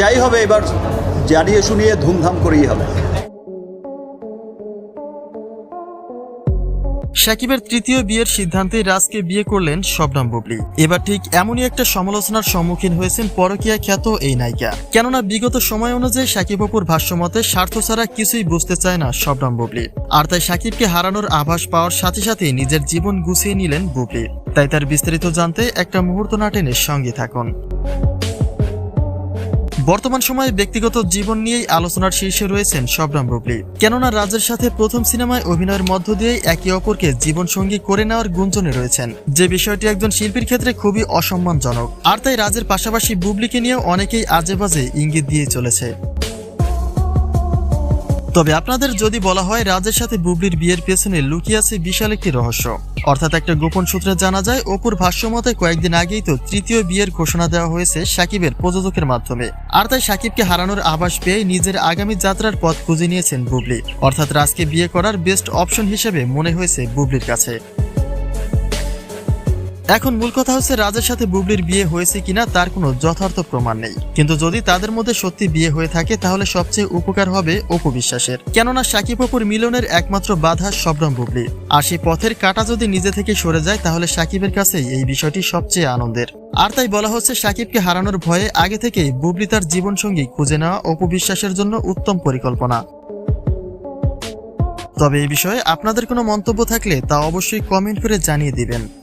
যাই হবে এবার, জানিয়ে শুনিয়ে ধুমধাম করেই হবে। সাকিবের তৃতীয় বিয়ের সিদ্ধান্তে রাজকে বিয়ে করলেন শবনাম বুবলি। এবার ঠিক এমনই একটা সমালোচনার সম্মুখীন হয়েছেন পরকীয়া খ্যাত এই নায়িকা। কেননা বিগত সময় অনুযায়ী সাকিব অপুর ভাষ্যমতে স্বার্থ ছাড়া কিছুই বুঝতে চায় না শবনাম বুবলি। আর তাই সাকিবকে হারানোর আভাস পাওয়ার সাথে সাথে নিজের জীবন গুছিয়ে নিলেন বুবলি। তাই তার বিস্তারিত জানতে একটা মুহূর্ত নাটেনের সঙ্গে থাকুন। বর্তমান সময়ে ব্যক্তিগত জীবন নিয়েই আলোচনার শীর্ষে রয়েছেন শবরাম রুবলি। কেননা রাজের সাথে প্রথম সিনেমায় অভিনয়ের মধ্য দিয়েই একে অপরকে জীবনসঙ্গী করে নেওয়ার গুঞ্জনে রয়েছেন। যে বিষয়টি একজন শিল্পীর ক্ষেত্রে খুবই অসম্মানজনক। আর তাই রাজের পাশাপাশি বুবলিকে নিয়েও অনেকেই আজে বাজে ইঙ্গিত দিয়ে চলেছে। তবে আপনাদের যদি বলা হয় রাজের সাথে বুবলির বিয়ের পেছনে লুকিয়ে আছে বিশাল একটি রহস্য। অর্থাৎ একটা গোপন সূত্রে জানা যায়, অপুর ভাষ্যমতে কয়েকদিন আগেই তো তৃতীয় বিয়ের ঘোষণা দেওয়া হয়েছে সাকিবের প্রযোজকের মাধ্যমে। আর তাই সাকিবকে হারানোর আভাস পেয়ে নিজের আগামী যাত্রার পথ খুঁজে নিয়েছেন বুবলি। অর্থাৎ রাজকে বিয়ে করার বেস্ট অপশন হিসেবে মনে হয়েছে বুবলির কাছে। এখন মূল কথা হচ্ছে রাজের সাথে বুবলির বিয়ে হয়েছে কিনা তার কোনো যথার্থ প্রমাণ নেই। কিন্তু যদি তাদের মধ্যে সত্যি বিয়ে হয়ে থাকে, তাহলে সবচেয়ে উপকার হবে অপু বিশ্বাসের। কেননা সাকিব অপুর মিলনের একমাত্র বাধা শবনম বুবলি। আর সেই পথের কাটা যদি নিজে থেকে সরে যায়, তাহলে সাকিবের কাছেই এই বিষয়টি সবচেয়ে আনন্দের। আর তাই বলা হচ্ছে, সাকিবকে হারানোর ভয়ে আগে থেকেই বুবলি তার জীবনসঙ্গী খুঁজে নেওয়া অপু বিশ্বাসের জন্য উত্তম পরিকল্পনা। তবে এই বিষয়ে আপনাদের কোনো মন্তব্য থাকলে তা অবশ্যই কমেন্ট করে জানিয়ে দিবেন।